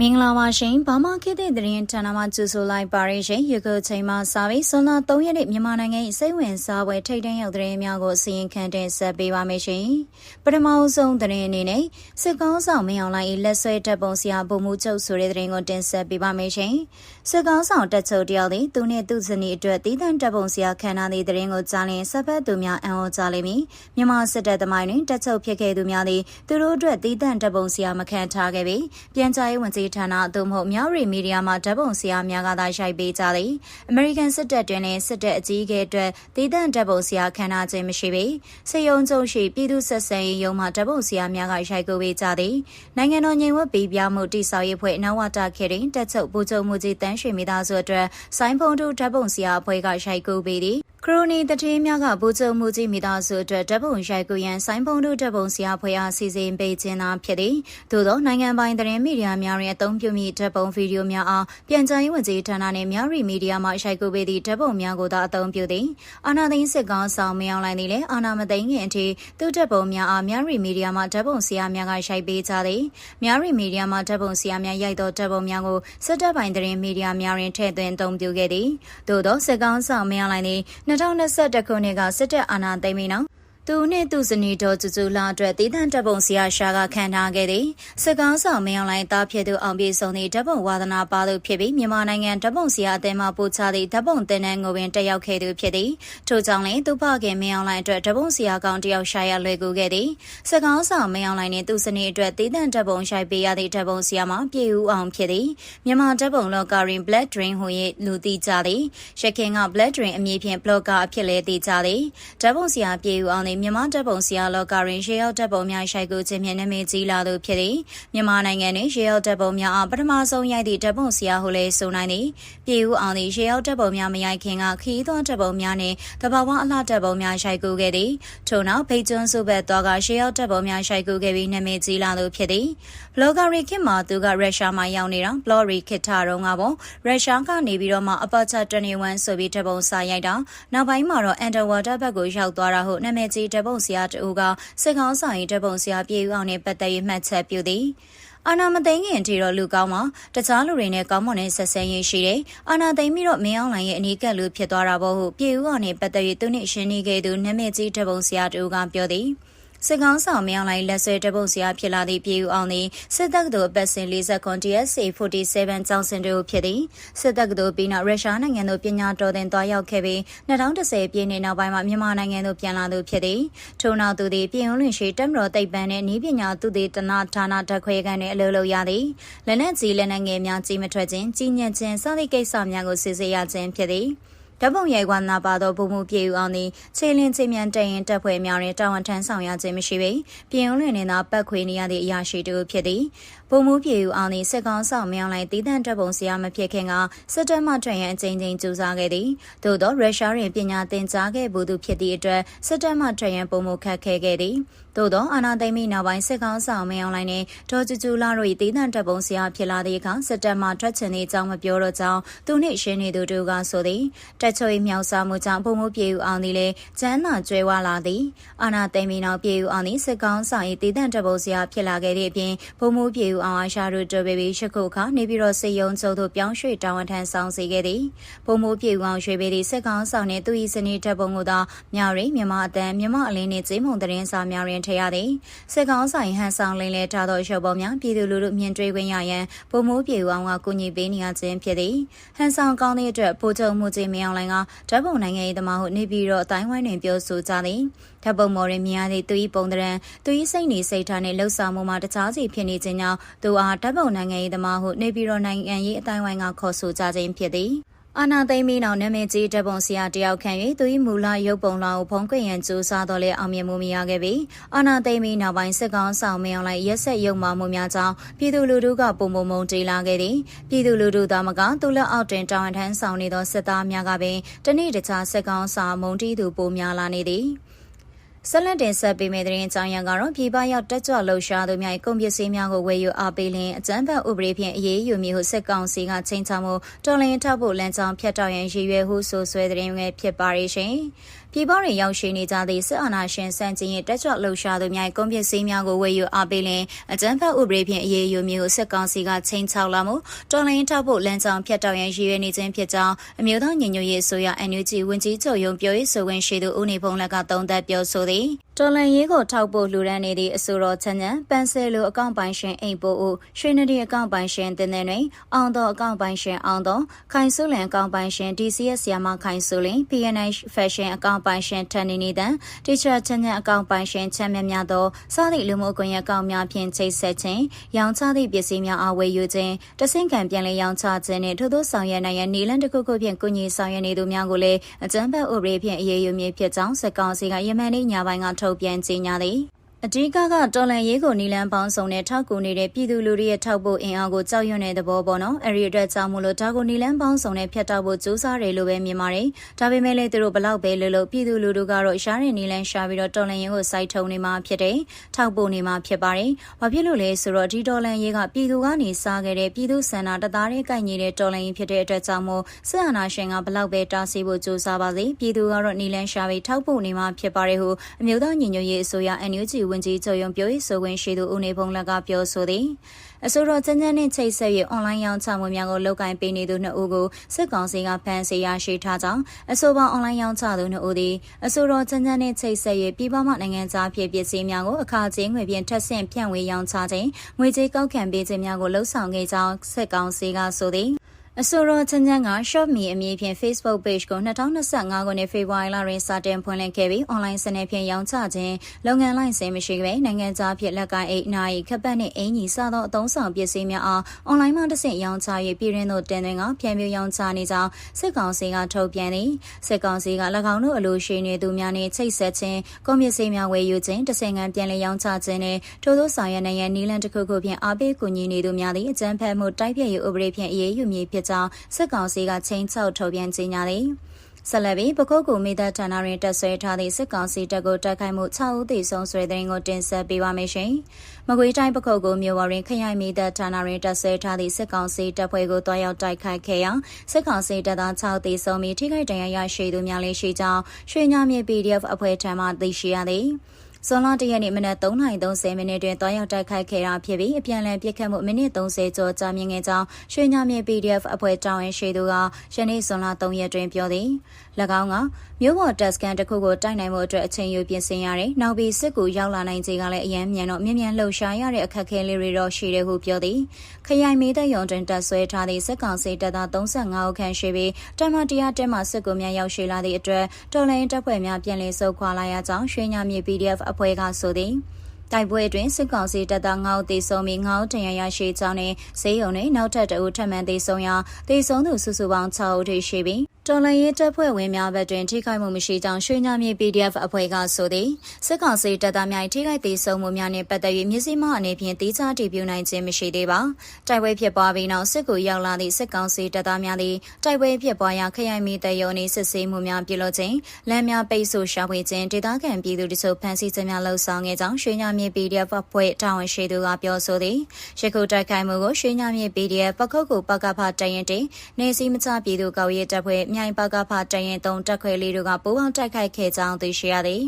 မင်္ဂလာပါရှင်ဘာမခေတ်တဲ့သတင်းဌာနမှကြိုဆိုလိုက်ပါရရှင်ယခုချိန်မှစပြီးဆွန်လာ3ရက်နေ့မြန်မာနိုင်ငံ၏စိတ်ဝင်စားပွဲထိတ်တန့်ရောက်သတင်းများကိုစီရင်ခံတင်ဆက်ပေးပါမယ်ရှင်ပထမအဆုံးသတင်းအနေနဲ့စစ်ကောင်းဆောင်မင်းအောင်လှိုင်၏လက်ဆွဲတပ်ပုံဆရာဗိုလ်မှူးချုပ်ဆိုတဲ့သတင်းကိုတင်ဆက်ပေးပါမယ်ရှင်စစ်ကောင်းဆောင်တပ်ချုပ်တယောက်သည်သူနှင့်သူဇနီးအတွက်တည်တံ့တပ်ပုံဆရာခံထားသည့်သတင်းကိုကြားလျင်ဆက်ဖက်သူများအံ့ဩကြလိမ့်မည်မြန်မာစစ်တပ်သမိုင်းတွင်တပ်ချုပ်ဖြစ်ခဲ့သူများသည်သူတို့အတွက်တည်တံ့တပ်ပုံဆရာမခံထားခဲ့ပြီးပြန်ကြားရေးဝန်ကြီးဌာနသို့မဟုတ်မြောက်ရီမီဒီယာမှာဓာတ်ပုံဆရာများကသာရိုက်ပေးကြသည်အမေရိကန်စစ်တပ်တွင်လည်းစစ်တပ်အကြီးအကဲအတွက်တည်တံ့ဓာတ်ပုံဆရာခံထားခြင်းမရှိပေစေယုံကျုံရှိပြည်သူဆက်ဆံရေးရုံးမှဓာတ်ပုံဆရာများကရိုက်ကူပေးကြသည်နိုင်ငံတော်ငြိမ်ဝတ်ပြီးပြမှုတိဆောက်ရေးဖွဲ့နဝတာခေရင်တက်ချုပ်ပူချုပ်မှုကြီးတန်းရွှေမိသားစုအတွက်ဆိုင်းဖုံတို့ဓာတ်ပုံဆရာအဖွဲ့ကရိုက်ကူပေးသည် ခရိုနီတတိများကဗိုလ်ချုပ်မှုကြီးမိသားစုအတွက်ဓာတ်ပုံရိုက်ကူရန်ဆိုင်းဖုံတို့ဓာတ်ပုံဆရာဖွဲ့အားစီစဉ်ပေးခြင်းသာဖြစ်သည်သို့သောနိုင်ငံပိုင်သတင်းမီဒီယာများရဲ့အသုံးပြုမိဓာတ်ပုံဗီဒီယိုများအားပြန်ကြားရေးဝန်ကြီးဌာနနှင့်များရီမီဒီယာမှရိုက်ကူပေးသည့်ဓာတ်ပုံများကိုသာအသုံးပြုသည်အာနာသိန်းစစ်ကောင်ဆောင်မင်းအောင်လိုင်းသည်လည်းအာနာမသိန်းခင်အထိသူ့ဓာတ်ပုံများအားများရီမီဒီယာမှဓာတ်ပုံဆရာများကရိုက်ပေးကြသည်များရီမီဒီယာမှဓာတ်ပုံဆရာများရိုက်သောဓာတ်ပုံများကိုစစ်တပ်ပိုင်သတင်းမီဒီယာများတွင်ထည့်သွင်းအသုံးပြုခဲ့သည်သို့သောစစ်ကောင်ဆောင်မင်းအောင်လိုင်းသည်2021ခုနှစ်ကစစ်တပ်အာဏာသိမ်းပြီးနောက် သူနှင့်သူဇနီးတော်ကျူကျူလာအတွက်တည်တံ့တပ်ပုံဆရာရှာကခံထားခဲ့သည်စစ်ကောင်းဆောင်မင်းအောင်လိုင်းသားဖြစ်သူအောင်ပြေဆုံးသည့်တပ်ပုံဝါသနာပါသူဖြစ်ပြီးမြန်မာနိုင်ငံတပ်ပုံဆရာအသင်းမှပို့ချသည့်တပ်ပုံတင်နန်းကိုပင်တက်ရောက်ခဲ့သူဖြစ်သည်ထို့ကြောင့်လည်းသူဖခင်မင်းအောင်လိုင်းအတွက်တပ်ပုံဆရာကောင်းတယောက်ရှာရလွယ်ကူခဲ့သည်စစ်ကောင်းဆောင်မင်းအောင်လိုင်းနှင့်သူဇနီးအတွက်တည်တံ့တပ်ပုံရှိုက်ပေးရသည့်တပ်ပုံဆရာမှာပြည်ဦးအောင်ဖြစ်သည်မြန်မာတပ်ပုံလောကရင် Black Drain ဟူ၍လူသိကြသည်ရခင်က Black Drain အမည်ဖြင့် blogger အဖြစ်လဲသိကြသည်တပ်ပုံဆရာပြည်ဦးအောင်သည်မြန်မာတပ်ပုံဆရာလောကရင်ရေရောက်တပ်ပုံများရှိုက်ကူခြင်းဖြင့်နာမည်ကြီးလာသူဖြစ်သည်မြန်မာနိုင်ငံတွင်ရေရောက်တပ်ပုံများအားပထမဆုံးရိုက်သည့်တပ်ပုံဆရာဟုလည်းဆိုနိုင်သည်ပြည်ဦးအောင်သည်ရေရောက်တပ်ပုံများမရိုက်ခင်ကခီးသောတပ်ပုံများနှင့်တဘာဝအလှတပ်ပုံများရှိုက်ကူခဲ့သည်ထို့နောက်ဖိတ်ကျွန်းစုဘက်သွားကရေရောက်တပ်ပုံများရှိုက်ကူခဲ့ပြီးနာမည်ကြီးလာသူဖြစ်သည်ဘလော့ဂါရီခင်မှာသူကရုရှားမှာရောက်နေတာဘလော့ရီခစ်တာတော့ကပေါ့ရုရှားကနေပြီးတော့မှအပတ်ချက်21ဆိုပြီးတပ်ပုံစာရိုက်တာနောက်ပိုင်းမှာတော့အန်တာဝါတာဘက်ကိုရောက်သွားတာဟုနာမည်ကြီးတပ်ပုံဆရာတူကစစ်ကောင်းဆောင်ရေးတပ်ပုံဆရာပြေဦးအောင်နဲ့ပတ်သက်၍မှတ်ချက်ပြုသည်အာနာမသိငင်အထိတော့လူကောင်းမှာတခြားလူတွေနဲ့ကောင်းမွန်တဲ့ဆက်ဆံရေးရှိတယ်။အာနာသိမ့်ပြီးတော့မင်းအောင်လိုင်ရဲ့အနီးကပ်လူဖြစ်သွားတာပေါ့ဟုပြေဦးအောင်နဲ့ပတ်သက်၍သူနှင့်ရှင်းနေခဲ့သူနမည်ကြီးတပ်ပုံဆရာတူကပြောသည်။ စစ်ကောင်းဆောင်မြောင်းလိုက်လက်ဆွဲတပုတ်စရာဖြစ်လာသည့်ပြည်ဦးအောင်သည်စစ်တပ်ကတော်အပတ်စဉ်40ခွန် TSA 47ကျောင်းစင်တို့ဖြစ်သည်စစ်တပ်ကတော်ပြီးနောက်ရုရှားနိုင်ငံသို့ပညာတော်သင်သွားရောက်ခဲ့ပြီး2010ပြည့်နှစ်နောက်ပိုင်းမှာမြန်မာနိုင်ငံသို့ပြန်လာသူဖြစ်သည်ထို့နောက်သူသည်ပြည်ဦးလွင်ရှိတက်မတော်တိတ်ပန်းနှင့်ဤပညာသူသည်တနာဌာနဓာတ်ခွဲခန်းတွင်အလုပ်လုပ်ရသည်လက်နက်ကြီးလက်နက်ငယ်များကြီးမထွက်ခြင်းကြီးညက်ခြင်းစသည့်ကိစ္စများကိုစစ်ဆေးရခြင်းဖြစ်သည် ဓပုံရိုက်ကွာနာပါသောဘုံမှုပြေယူအောင်သည်ခြေလင်းချင်းမြန်တရင်တက်ဖွဲ့များတွင်တာဝန်ထမ်းဆောင်ရခြင်းမရှိပေပြင်ဦးလွင်နေသောပတ်ခွေနေရသည့်အရာရှိတူဖြစ်သည် ဘုံမှုပြေယူအောင်သည်စစ်ကောင်းဆောင်မြောင်းလိုက်တည်တံ့တက်ပုံဆရာမဖြစ်ခင်ကစစ်တပ်မှထွက်ရန်အကြိမ်ကြိမ်ကြိုးစားခဲ့သည်သို့သောရုရှားတွင်ပညာသင်ကြားခဲ့မှုသူဖြစ်သည့်အတွက်စစ်တပ်မှထွက်ရန်ပုံမှုခတ်ခဲ့ခဲ့သည်သို့သောအာနာသိမ့်မိနောက်ပိုင်းစစ်ကောင်းဆောင်မြောင်းလိုက်နှင့်ဒေါ်ကျူကျူလာတို့၏တည်တံ့တက်ပုံဆရာဖြစ်လာသည့်အခါစစ်တပ်မှထွက်ချင်သည့်အကြောင်းမပြောတော့ကြောင်းသူနှင့်ရှင်းနေသူတို့ကဆိုသည်တက်ချွေမြောက်စားမှုကြောင့်ပုံမှုပြေဦးအောင်သည်လည်းကျန်းသာကျွဲဝလာသည်အာနာသိမ့်မိနောက်ပြေဦးအောင်သည်စစ်ကောင်းဆောင်၏တည်တံ့တက်ပုံဆရာဖြစ်လာခဲ့သည့်အပြင်ပုံမှုပြေဦးအောင်အားရှာတို့တော်ပေပြီးရှခုခါနေပြီးတော့စေယုံကျုံတို့ပြောင်းရွှေ့တောင်းဝထန်ဆောင်စေခဲ့သည်ပုံမှုပြေဦးအောင်ရွှေပေသည့်စစ်ကောင်းဆောင်နှင့်သူ၏စနေတက်ပုံကိုသာမြောက်ရင်းမြမအတန်မြမအလင်းနှင့်ကျေးမုံတရင်စာများတွင်ထရသည်စစ်ကောင်းဆိုင်ဟန်ဆောင်လင်းလဲထားသောရုပ်ပုံများပြည်သူလူထုမြင်တွေ့ခွင့်ရရန်ပုံမှုပြေဦးအောင်ကကူညီပေးနေရခြင်းဖြစ်သည်ဟန်ဆောင်ကောင်းသည့်အတွက်ပို့ချုပ်မှုကြီးမင်းအောင်လိုင်ကဓာတ်ပုံနိုင်ငံရေးသမားဟုနေပြီးတော့အတိုင်းဝိုင်းတွင်ပြောဆိုကြသည်ဓာတ်ပုံမော်ရင်မြင်ရသည့်သူ၏ပုံတရံသူ၏စိတ်နေစိတ်ထားနှင့်လှုပ်ဆောင်မှုမှာတခြားစီဖြစ်နေခြင်းကြောင့်သူအားဓာတ်ပုံနိုင်ငံရေးသမားဟုနေပြီးတော့နိုင်ငံရေးအတိုင်းဝိုင်းကခေါ်ဆိုကြခြင်းဖြစ်သည်အာနာသိမ့်မီနောက်နာမည်ကြီးတပ်ပုံဆရာတယောက်ခံ၍သူ၏မူလရုပ်ပုံလာကိုဖုံးကွင်ရန်ကြိုးစားတော်လဲအောင်မြင်မှုမရခဲ့ပြီးအာနာသိမ့်မီနောက်ပိုင်းစစ်ကောင်းဆောင်မင်းအောင်လိုက်ရက်ဆက်ရုံမှမှုများကြောင့်ပြည်သူလူထုကပုံပုံမုံတေးလာခဲ့သည်ပြည်သူလူထုသားမကသူလက်အောက်တွင်တောင်းထမ်းဆောင်နေသောစစ်သားများကပင်တနေ့တခြားစစ်ကောင်းဆောင်မုံတီးသူပိုများလာနေသည် ဆက်လက်တင်ဆက်ပေးမယ့်သတင်းကြောင်းရန်ကတော့ပြည်ပရောက်တက်ကြွလှုပ်ရှားသူများကုန်ပစ္စည်းများကိုဝယ်ယူအားပေးလင်အကြမ်းဖက်ဥပဒေဖြင့်အရေးယူမည်ဟုစစ်ကောင်စီကချိန်ချမှုတော်လင်းထောက်ဖို့လမ်းကြောင်းဖြတ်တောက်ရန်ရည်ရွယ်ဟုဆိုဆွဲသတင်းငယ်ဖြစ်ပါရရှင်။ ပြပြည်ပတွင်ရောက်ရှိနေကြသည့်စစ်အာဏာရှင်စံကျင်ရေးတက်ကြွလှုပ်ရှားသူများကွန်ပစ္စည်းများကိုဝယ်ယူအားပေးလင်အကြမ်းဖက်ဥပဒေဖြင့်အရေးယူမျိုးစစ်ကောင်စီကချိန်ချောက်လာမှုတော်လှန်ရေးထောက်ဖို့လမ်းကြောင်းဖြတ်တောက်ရန်ရည်ရွယ်နေခြင်းဖြစ်ကြောင်းအမျိုးသားညီညွတ်ရေးအစိုးရ NUG ဝန်ကြီးချုပ်ရုံးပြောရေးဆိုခွင့်ရှိသူဦးနေဖုံးလက်ကသုံးသပ်ပြောဆိုသည်တော်လန်ရေးကိုထောက်ဖို့လှူဒန်းနေသည့်အဆိုတော်ချမ်းချမ်းပန်ဆယ်လိုအကောင့်ပိုင်ရှင်အိမ်ပို့ဦးရွှေနဒီအကောင့်ပိုင်ရှင်တင်တဲ့တွင်အောင်တော်အကောင့်ပိုင်ရှင်အောင်တော်ခိုင်စုလန်အကောင့်ပိုင်ရှင် DCS ဆီယာမခိုင်စုလင် PNH Fashion အကောင့်ပိုင်ရှင်ထန်နေနေတန် Teacher ချမ်းချမ်းအကောင့်ပိုင်ရှင်ချမ်းမြများသောစသည့်လူမှုကွန်ရက်အကောင့်များဖြင့်ချိတ်ဆက်ခြင်းရောင်းချသည့်ပစ္စည်းများအားဝယ်ယူခြင်းတဆင့်ခံပြန်လည်ရောင်းချခြင်းနှင့်ထို့သောဆောင်ရွက်နိုင်ရန်နီလန်တစ်ခုခုဖြင့်ကုညီဆောင်ရွက်နေသူများကိုလည်းအကြမ်းဖက်ဥပဒေဖြင့်အရေးယူမည်ဖြစ်ကြောင်းစက်ကောင်စီကယမန်နေ့ညပိုင်းကထုတ်ပြန်ကြေညာသည် အဓိကကတော်လန်ရေးကိုနီလန်ပေါင်းစုံနဲ့ထောက်ကူနေတဲ့ပြည်သူလူထုရဲ့ထောက်ဖို့အင်အားကိုကြောက်ရွံ့တဲ့သဘောပေါ့နော်အဲ့ဒီအတွက်ကြောင့်မို့လို့ဒါကိုနီလန်ပေါင်းစုံနဲ့ဖျက်တောက်ဖို့ကြိုးစားတယ်လို့ပဲမြင်ပါတယ်ဒါပေမဲ့လည်းသူတို့ဘလောက်ပဲလို့လို့ပြည်သူလူထုကတော့ရှားတဲ့နီလန်ရှာပြီးတော့တော်လန်ရေးကိုစိုက်ထုံနေမှာဖြစ်တယ်ထောက်ဖို့နေမှာဖြစ်ပါတယ်ဘာဖြစ်လို့လဲဆိုတော့ဒီတော်လန်ရေးကပြည်သူကနေစားခဲ့တဲ့ပြည်သူစန္ဒတသားတဲ့ကိုက်ညီတဲ့တော်လန်ရေးဖြစ်တဲ့အတွက်ကြောင့်မို့စစ်အာဏာရှင်ကဘလောက်ပဲတားဆီးဖို့ကြိုးစားပါစေပြည်သူကတော့နီလန်ရှာပြီးထောက်ဖို့နေမှာဖြစ်ပါတယ်ဟုအမျိုးသားညီညွတ်ရေးအစိုးရ NUG ဝန်ကြီးချုပ်ရုံးပြောရေးဆိုခွင့်ရှိသူဦးနေဖုံးလက်ကပြောဆိုသည်အဆိုတော်ချမ်းချမ်းနဲ့ချိတ်ဆက်၍အွန်လိုင်းရောင်းချမှုများကိုလုပ်ကိုင်ပေးနေသူနှစ်ဦးကိုစစ်ကောင်စီကဖမ်းဆီးရရှိထားကြောင်းအဆိုပါအွန်လိုင်းရောင်းချသူနှစ်ဦးသည်အဆိုတော်ချမ်းချမ်းနဲ့ချိတ်ဆက်၍ပြည်ပမှနိုင်ငံသားဖြစ်ပစ္စည်းများကိုအခါချင်းငွေဖြင့်ထပ်ဆင့်ဖြန့်ဝေရောင်းချခြင်းငွေကြေးကောက်ခံပေးခြင်းများကိုလှုံ့ဆော်ခဲ့ကြောင်းစစ်ကောင်စီကဆိုသည် အဆိုတော်ချမ်းချမ်းက Shop Me အမည်ဖြင့် Facebook Page ကို2025ခုနှစ်ဖေဖော်ဝါရီလတွင်စတင်ဖွင့်လှစ်ခဲ့ပြီး online စနစ်ဖြင့်ရောင်းချခြင်းလုပ်ငန်းလိုင်းစင်မရှိပဲနိုင်ငံခြားဖြင့်လက်ကအိတ်နိုင်ခပ်ပတ်နှင့်အင်ကြီးစသောအသုံးဆောင်ပစ္စည်းများအား online မှတစ်ဆင့်ရောင်းချ၍ပြည်တွင်းသို့တင်သွင်းကပြန်ပြရောင်းချနေကြောင်းစစ်ကောင်စီကထုတ်ပြန်သည်စစ်ကောင်စီက၎င်းတို့အလို့ရှိနေသူများနှင့်ချိတ်ဆက်ခြင်းကွန်ပစ္စည်းများဝယ်ယူခြင်းတဆင်ငံပြန်လည်ရောင်းချခြင်းနှင့်ထို့သောဆောင်ရွက်နိုင်ရန်နည်းလမ်းတစ်ခုခုဖြင့်အားပေးကူညီနေသူများသည့်အကြမ်းဖက်မှုတိုက်ဖျက်ရေးဥပဒေဖြင့်အရေးယူမည်ဖြစ်ကြောင်းစစ်ကောင်စီကချိန်ချောက်ထုတ်ပြန်ကြေညာသည်ဆက်လက်ပြီးပခုတ်ကူမိသက်ဌာနတွင်တက်ဆွဲထားသည့်စစ်ကောင်စီတပ်ကိုတိုက်ခိုက်မှု6ဦးသေဆုံးဆွေတဲ့ရင်ကိုတင်ဆက်ပေးပါမယ်ရှင်။မကွေးတိုင်းပခုတ်ကူမြို့ဝရင်ခရိုင်မိသက်ဌာနတွင်တက်ဆွဲထားသည့်စစ်ကောင်စီတပ်ဖွဲ့ကိုတွားရောက်တိုက်ခိုက်ခဲ့ရာစစ်ကောင်စီတပ်သား6သေဆုံးပြီးထိခိုက်ဒဏ်ရာရရှိသူများလည်းရှိကြောင်းရွှေညမြေ PDF အဖွဲ့ထံမှသိရှိရသည်။ ဇွန်လ၁ရက်နေ့မနက်3:30မိနစ်တွင်တွားရောက်တိုက်ခိုက်ခဲ့တာဖြစ်ပြီးအပြန်အလှန်ပစ်ခတ်မှုမိနစ်30ကျော်ကြာမြင့်ခဲ့ကြောင်းရွှေညမြေ PDF အဖွဲ့တာဝန်ရှိသူကယနေ့ဇွန်လ3ရက်တွင်ပြောသည်၎င်းကမြို့ပေါ်တက်စကန်တစ်ခုကိုတိုက်နိုင်မှုအတွက်အချိန်ယူပြင်ဆင်ရတယ်။နောက်ပြီးစစ်ကူရောက်လာနိုင်ခြေကလည်းအယမ်းမြန်တော့မြင်မြန်လှုပ်ရှားရတဲ့အခက်အခဲလေးတွေတော့ရှိတယ်ဟုပြောသည်။ခရိုင်မေးတဲ့ရုံတွင်တက်ဆွဲထားသည့်စစ်ကောင်စီတပ်သား35ဦးခန့်ရှိပြီးတမတရားတဲမှစစ်ကူများရောက်ရှိလာသည့်အတွက်တော်လိုင်းတပ်ဖွဲ့များပြန်လည်ဆုတ်ခွာလာရကြောင်းရွှေညမြေ PDF အဖွဲ့ကဆိုသည်။တိုက်ပွဲအတွင်းစစ်ကောင်စီတပ်သား9ဦးသေဆုံးပြီး9ဦးဒဏ်ရာရရှိကြောင်းနဲ့ဈေးရုံနဲ့နောက်ထပ်တအုပ်ထပ်မံသေဆုံးရာသေဆုံးသူစုစုပေါင်း6ဦးထိရှိပြီး တော်လှန်ရေးတပ်ဖွဲ့ဝင်များဘက်တွင်ထိခိုက်မှုမရှိကြောင်းရွှေညမြေ PDF အဖွဲ့ကဆိုသည်စစ်ကောင်စီတပ်သားများထိခိုက်သေးဆုံးမှုများနှင့်ပတ်သက်၍မျက်စိမှအနေဖြင့်တိကျတည်ပြုနိုင်ခြင်းမရှိသေးပါတိုက်ပွဲဖြစ်ပွားပြီးနောက်စစ်ကူရောက်လာသည့်စစ်ကောင်စီတပ်သားများသည်တိုက်ပွဲဖြစ်ပွားရာခရိုင်မီတရုံနှင့်စစ်ဆေးမှုများပြုလုပ်ခြင်းလမ်းများပိတ်ဆို့ရှာဖွေခြင်းဒေသခံပြည်သူတို့ဖမ်းဆီးခြင်းများလှုံ့ဆော်ခဲ့ကြောင်းရွှေညမြေ PDF အဖွဲ့တာဝန်ရှိသူကပြောဆိုသည်ရခုတိုက်ခိုက်မှုကိုရွှေညမြေ PDF ပခုတ်ကိုပကဖတရင်တင်နေစီမချပြည်သူကောက်ရဲတပ်ဖွဲ့မြိုင်ပကဖတရင်သုံးတက်ခွဲလေးတို့ကပူးပေါင်းတိုက်ခိုက်ခဲ့ကြောင်းသိရှိရသည်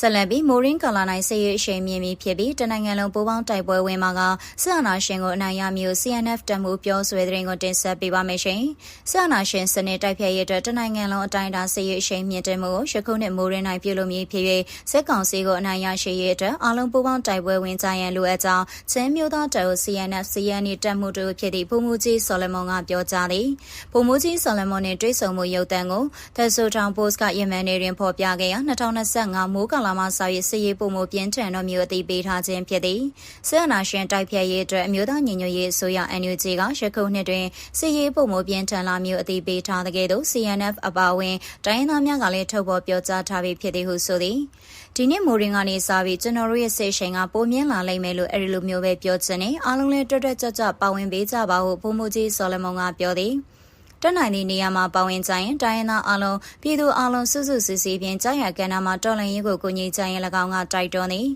ဆက်လက်ပြီးမိုရင်းကာလာနိုင်စစ်ရေးအရှိန်မြင့်ပြီးဖြစ်ပြီးတနိုင်ငံလုံးပူးပေါင်းတိုက်ပွဲဝင်မှာကစစ်အာဏာရှင်ကိုအနိုင်ရမျိုး CNF တမှုပြောဆွဲတဲ့ရင်ကိုတင်ဆက်ပေးပါမယ်ရှင်။စစ်အာဏာရှင်စနစ်တိုက်ဖျက်ရေးအတွက်တနိုင်ငံလုံးအတိုင်းအတာစစ်ရေးအရှိန်မြင့်တဲ့မှုကိုရခုနှစ်မိုရင်းနိုင်ပြုလုပ်မည်ဖြစ်၍စစ်ကောင်စီကိုအနိုင်ရရှိရေးအတွက်အလုံးပူးပေါင်းတိုက်ပွဲဝင်ကြရန်လိုအပ်ကြောင်းချင်းမျိုးသားတပ် CNF CNE တပ်မှုတို့ဖြစ်သည့်ပုံမှုကြီးဆော်လမွန်ကပြောကြားသည်။ပုံမှုကြီးဆော်လမွန်နှင့်တွေ့ဆုံမှုရုပ်သံကို The Southern Post ကယမန်နေတွင်ဖော်ပြခဲ့ရာ2025မိုးကာလာမှစာရေးစစ်ရေးပုံမှုပြင်းထန်သောမျိုးအသိပေးထားခြင်းဖြစ်သည်စစ်အာဏာရှင်တိုက်ဖြတ်ရေးအတွက်အမျိုးသားညီညွတ်ရေးအစိုးရ NUG ကရခုနှစ်တွင်စစ်ရေးပုံမှုပြင်းထန်လာမျိုးအသိပေးထားတဲ့ကဲ့သို့ CNF အပါအဝင်တိုင်းရင်းသားများကလည်းထုတ်ဖော်ပြောကြားထားပြီးဖြစ်သည်ဟုဆိုသည်ဒီနေ့မိုရင်ကနေစပြီးကျွန်တော်တို့ရဲ့ဆေးရှင်ကပိုမြင့်လာလိမ့်မယ်လို့အဲဒီလိုမျိုးပဲပြောချင်တယ်အားလုံးလည်းတွတ်တွတ်ကြွကြွပါဝင်ပေးကြပါဟုဘုံမူကြီးဆော်လမွန်ကပြောသည် တက်နိုင်သည့်နေရာမှာပါဝင်ကြရင်တိုင်းရင်းသားအလုံးပြည်သူအလုံးစုစုစည်းစည်းဖြင့်ကြာရကဏ္ဍမှာတော်လှန်ရေးကိုကူညီကြရင်၎င်းကတိုက်တွန်းသည်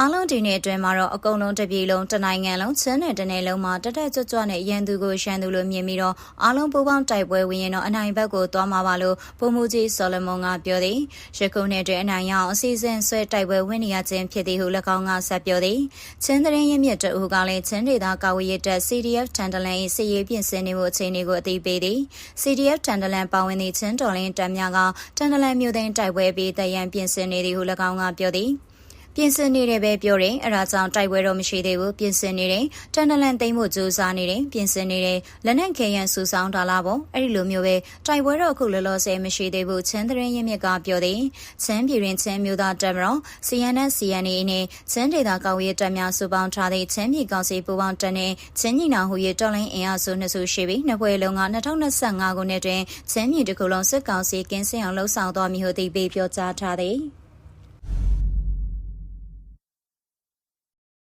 အားလုံးဒီနေ့အတွင်းမှာတော့အကုန်လုံးတစ်ပြည်လုံးတစ်နိုင်ငံလုံးချင်းနဲ့တစ်နယ်လုံးမှာတက်တက်ကြွကြွနဲ့ရန်သူကိုရှန်သူလိုမြင်ပြီးတော့အားလုံးပူးပေါင်းတိုက်ပွဲဝင်ရင်တော့အနိုင်ဘက်ကိုသွားမှာပါလို့ပုံမှုကြီးဆော်လမွန်ကပြောသည်ရခုနှစ်တွင်အနိုင်ရအောင်အစီအစဉ်ဆွဲတိုက်ပွဲဝင်နေရခြင်းဖြစ်သည်ဟု၎င်းကဆက်ပြောသည်ချင်းသတင်းရင်းမြစ်တအူကလည်းချင်းဒေသကာဝေးရတဲ့ CDF တန်တလန်၏စစ်ရေးပြင်ဆင်နေမှုအခြေအနေကိုအသိပေးသည် CDF တန်တလန်ပါဝင်သည့်ချင်းတော်လင်းတပ်များကတန်တလန်မြို့သိမ်းတိုက်ပွဲပြီးတရန်ပြင်ဆင်နေသည်ဟု၎င်းကပြောသည် ပြင်ဆင်နေတယ်ပဲပြောတယ်အဲဒါကြောင့်တိုက်ပွဲတော့မရှိသေးဘူးပြင်ဆင်နေတယ်တန်တလန်သိမ်းဖို့ကြိုးစားနေတယ်ပြင်ဆင်နေတယ်လက်နက်ခဲယံစူဆောင်းတာလားပေါ့အဲ့ဒီလိုမျိုးပဲတိုက်ပွဲတော့အခုလောလောဆယ်မရှိသေးဘူးချင်းသတင်းရင်းမြစ်ကပြောတယ်ချင်းပြည်ရင်ချင်းမျိုးသားတပ်မတော် CNN CNA နဲ့ချင်းဒေတာကောက်ရေးတပ်များစုပေါင်းထားတဲ့ချင်းပြည်ကောင်စီပူးပေါင်းတပ်နဲ့ချင်းညီနောင်ဟူရေးတော်လိုင်းအင်အားစုနှစ်စုရှိပြီးနှစ်ဖွဲ့လုံးက2025ခုနှစ်တွင်ချင်းပြည်တစ်ခုလုံးစစ်ကောင်စီကင်းစင်အောင်လှုပ်ဆောင်သွားမည်ဟုသိပေးပြောကြားထားသည်